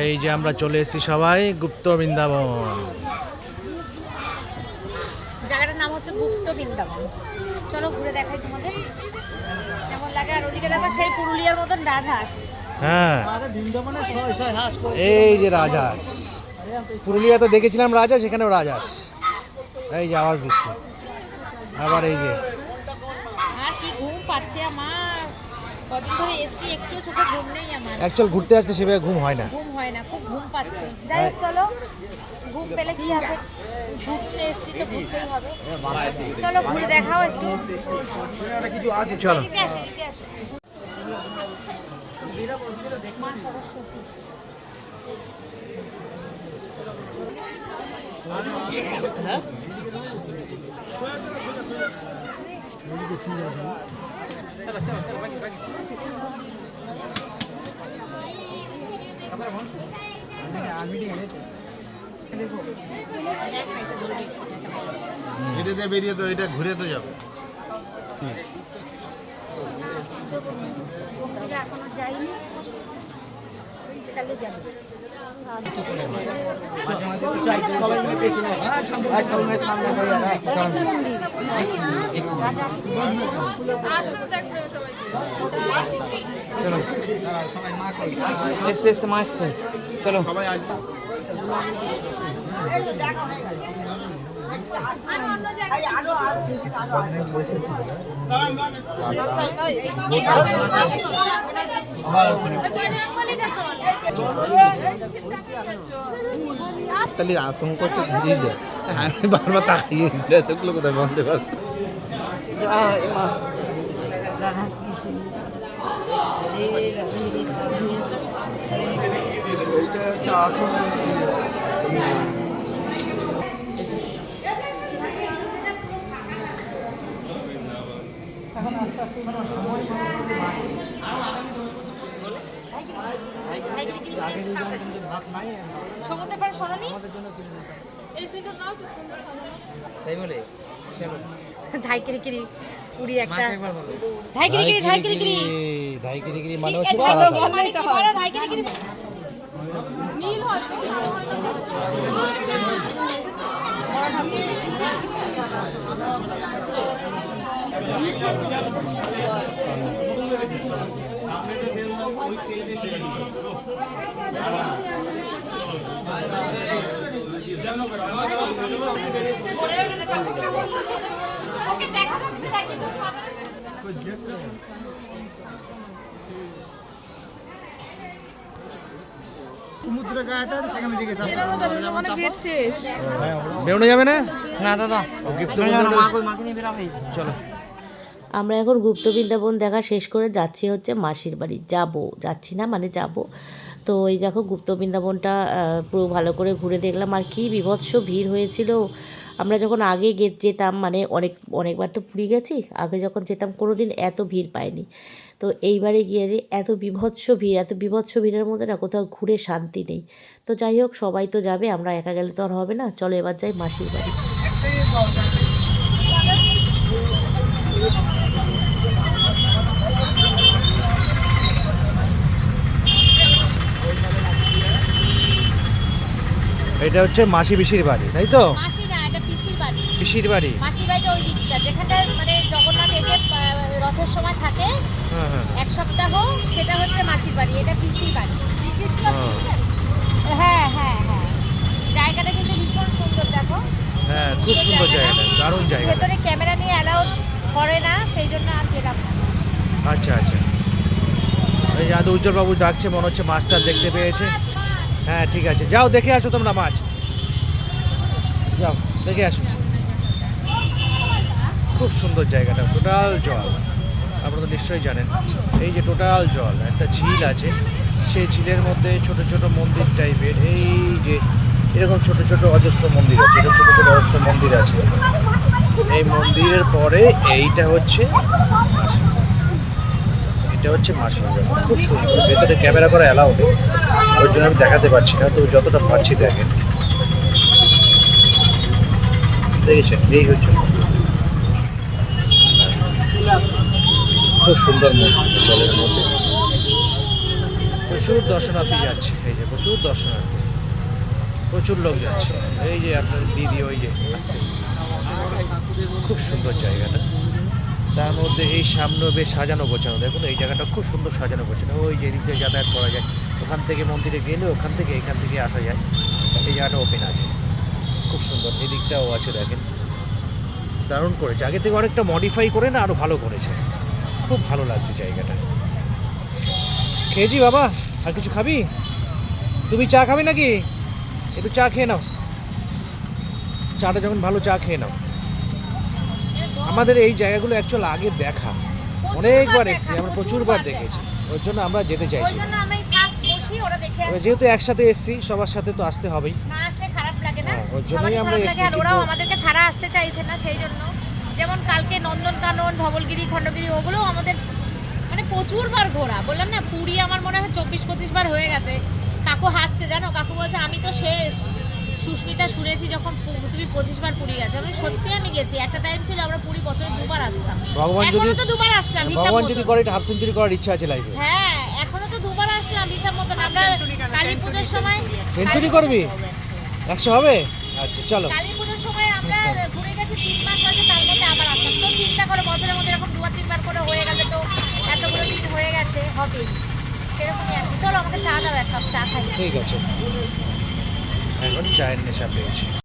এই যে আমরা চলে এসেছি সবাই গুপ্ত বৃন্দাবন। জায়গাটার নাম হচ্ছে গুপ্ত বৃন্দাবন। চলো ঘুরে দেখাই তোমাদের। কেমন লাগে? আর ওদিকে দেখো সেই পুরুলিয়ার মতন রাজহাঁস। হ্যাঁ। এই যে রাজহাঁস। পুরুলিয়াতে দেখেছিলাম রাজহাঁস এখানেও রাজহাঁস। এই যে আওয়াজ দিচ্ছে। আবার এই যে। আর কি ঘুম পাচ্ছে আমার। কদিন ধরে এসছি একটু চোখে ঘুম নেই আমার। অ্যাকচুয়াল ঘুরতে আসলে সেভাবে ঘুম হয় না। ঘুম হয় না খুব ঘুম পাচ্ছে। যাই হোক চলো ঘুম পেলে কি আছে? ঘুরতে এসছি তো ঘুরতেই হবে। চলো ঘুরে দেখাও একটু। চলো। এদিকে আসো এদিকে আসো। মা সরস্বতী। এটাতে বেরিয়ে তো এটা ঘুরে তো যাবে। এখনও যাইনি। কালে যাবে। চলো। সবাই এসে মা এসছে চলো তাহলে আতঙ্ক করছে ধীরে যায়। আমি বারবার তাকিয়ে এতগুলো কোথায় বলতে পারব। সমুদ্রের পাড়ে শোনি এই সিনটা নাও কি সুন্দর সাজানো। তাই বলে? চলো পুরি একটা। মানে হচ্ছে মানে নীল হয় বেরোনো যাবে না? না দাদা। চলো। আমরা এখন গুপ্ত বৃন্দাবন দেখা শেষ করে যাচ্ছি হচ্ছে মাসির বাড়ি। যাব, যাচ্ছি না মানে যাব। তো এই দেখো গুপ্ত বৃন্দাবনটা পুরো ভালো করে ঘুরে দেখলাম। আর কি বিভৎস ভিড় হয়েছিল। আমরা যখন আগে যেতাম মানে অনেক, অনেকবার তো পুরী গেছি, আগে যখন যেতাম কোনো দিন এত ভিড় পাইনি। তো এইবারে গিয়ে যে এত বিভৎস ভিড়, এত বিভৎস ভিড়ের মধ্যে না কোথাও ঘুরে শান্তি নেই। তো যাই হোক, সবাই তো যাবে, আমরা একা গেলে তো আর হবে না। চলো এবার যাই মাসির বাড়ি। এটা হচ্ছে মাসি পিসির বাড়ি তাই তো? মাসি না এটা পিসির বাড়ি। পিসির বাড়ি? মাসির বাড়িটা ওই দিকটা যেখানটা মানে জগন্নাথ এসে রথের সময় থাকে হ্যাঁ হ্যাঁ। এক সপ্তাহ সেটা হচ্ছে মাসির বাড়ি এটা পিসির বাড়ি। হ্যাঁ। হ্যাঁ হ্যাঁ হ্যাঁ। জায়গাটা কিন্তু ভীষণ সুন্দর দেখো। হ্যাঁ খুব সুন্দর জায়গাটা দারুণ জায়গা ভেতরে ক্যামেরা নিয়ে অ্যালাউড করে না সেই জন্য আর গেলাম না। আচ্ছা আচ্ছা। এই যে আদৌ উজ্জ্বল বাবু ডাকছে মনে হচ্ছে মাছটা দেখতে পেয়েছে। হ্যাঁ ঠিক আছে। যাও, দেখে আসো তোমরা মাছ। যাও, দেখে আসো। খুব সুন্দর জায়গাটা, টোটাল জল। আপনারা তো নিশ্চয়ই জানেন। এই যে টোটাল জল, একটা ঝিল আছে। সেই ঝিলের মধ্যে ছোট ছোট মন্দির টাইপের, এই যে এরকম ছোট ছোট অজস্র মন্দির আছে, এরকম ছোট ছোট অজস্র মন্দির আছে। এই মন্দিরের পরে এইটা হচ্ছে এটা হচ্ছে মাসির খুব সুন্দর। ভেতরে ক্যামেরা করা অ্যালাউ নেই ওই জন্য আমি দেখাতে পারছি না তো যতটা পারছি দেখেন। দেখেছেন? এই হচ্ছে। খুব সুন্দর জলের মধ্যে। প্রচুর দর্শনার্থী যাচ্ছে। এই যে প্রচুর দর্শনার্থী। প্রচুর লোক যাচ্ছে। এই যে আপনার দিদি, ওই যে খুব সুন্দর জায়গাটা। তার মধ্যে এই সামনে বেশ সাজানো গোছানো। দেখুন, এই জায়গাটা খুব সুন্দর সাজানো গোছানো। ওই যে দিয়ে যাতায়াত করা যায়। ওখান থেকে মন্দিরে গেলে ওখান থেকে এখান থেকে আসা যায়। এই জায়গাটা ওপেন আছে। খুব সুন্দর। এদিকটাও আছে, দেখেন। দারুণ করেছে। আগে থেকে অনেকটা মডিফাই করে না আরও ভালো করেছে। খুব ভালো লাগছে জায়গাটা। খেয়েছি বাবা? আর কিছু খাবি? তুমি চা খাবি নাকি? একটু চা খেয়ে নাও। চাটা যখন ভালো চা খেয়ে নাও। আমাদের এই জায়গাগুলো অ্যাকচুয়াল আগে দেখা। অনেকবার এসেছি আমরা প্রচুরবার দেখেছি। ওর জন্য আমরা যেতে চাইছি। যেহেতু একসাথে এসেছি সবার সাথে তো আসতে হবেই। না আসলে খারাপ লাগে না। হ্যাঁ, ওর জন্যই আমরা এসেছি, ওরাও আমাদেরকে ছাড়া আসতে চাইছে না সেই জন্য। যেমন কালকে নন্দনকানন ধবলগিরি খণ্ডগিরি ওগুলো আমাদের মানে প্রচুর বার ঘোরা। বললাম না পুরী আমার মনে হয় চব্বিশ পঁচিশ বার হয়ে গেছে। কাকু হাসছে জানো? কাকু বলছে আমি তো শেষ। সুস্মিতা শুনেছি যখন তুমি পঁচিশ বার পুরী গেছো। আমি সত্যি আমি গেছি। একটা টাইম ছিল আমরা পুরী বছরে দুবার আসতাম। ভগবান যদি তো দুবার আসলাম হিসাব ভগবান যদি করে এটা হাফ সেঞ্চুরি করার ইচ্ছা আছে লাইফে হ্যাঁ এখনও তো দুবার আসলাম হিসাব মতন। আমরা কালী পুজোর সময় সেঞ্চুরি করবি? একশো হবে? আচ্ছা চলো। কালী পুজোর সময় আমরা ঘুরে গেছি তিন মাস হয়েছে তার মধ্যে আবার আসলাম। তো চিন্তা করো বছরের মধ্যে এরকম দুবার তিনবার করে হয়ে গেলে তো এতগুলো দিন হয়ে গেছে হবে সেরকমই আর কি। চলো আমাকে চা দাও এক কাপ চা খাই। ঠিক আছে। এখন চায়ের নেশা পেয়েছি